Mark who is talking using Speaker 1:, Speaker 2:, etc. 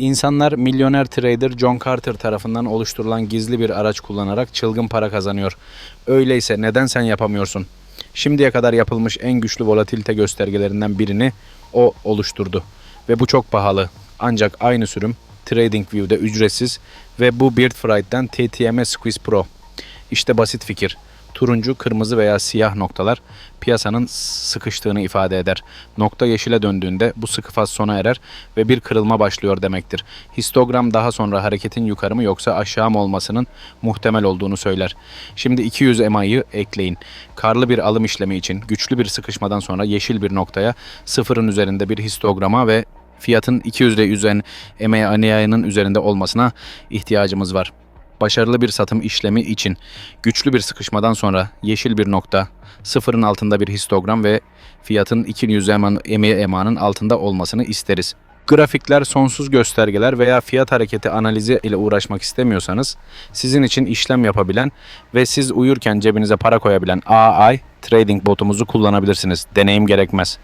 Speaker 1: İnsanlar milyoner trader John Carter tarafından oluşturulan gizli bir araç kullanarak çılgın para kazanıyor. Öyleyse neden sen yapamıyorsun? Şimdiye kadar yapılmış en güçlü volatilite göstergelerinden birini o oluşturdu. Ve bu çok pahalı. Ancak aynı sürüm TradingView'de ücretsiz ve bu Birdfright'ten TTM Squeeze Pro. İşte basit fikir. Turuncu, kırmızı veya siyah noktalar piyasanın sıkıştığını ifade eder. Nokta yeşile döndüğünde bu sıkı faz sona erer ve bir kırılma başlıyor demektir. Histogram daha sonra hareketin yukarı mı yoksa aşağı mı olmasının muhtemel olduğunu söyler. Şimdi 200 EMA'yı ekleyin. Karlı bir alım işlemi için güçlü bir sıkışmadan sonra yeşil bir noktaya sıfırın üzerinde bir histograma ve fiyatın 200 ile yüzen EMA'nın üzerinde olmasına ihtiyacımız var başarılı bir satım işlemi için güçlü bir sıkışmadan sonra yeşil bir nokta, sıfırın altında bir histogram ve fiyatın 200 eman, emanın altında olmasını isteriz. Grafikler, sonsuz göstergeler veya fiyat hareketi analizi ile uğraşmak istemiyorsanız sizin için işlem yapabilen ve siz uyurken cebinize para koyabilen AI Trading botumuzu kullanabilirsiniz. Deneyim gerekmez.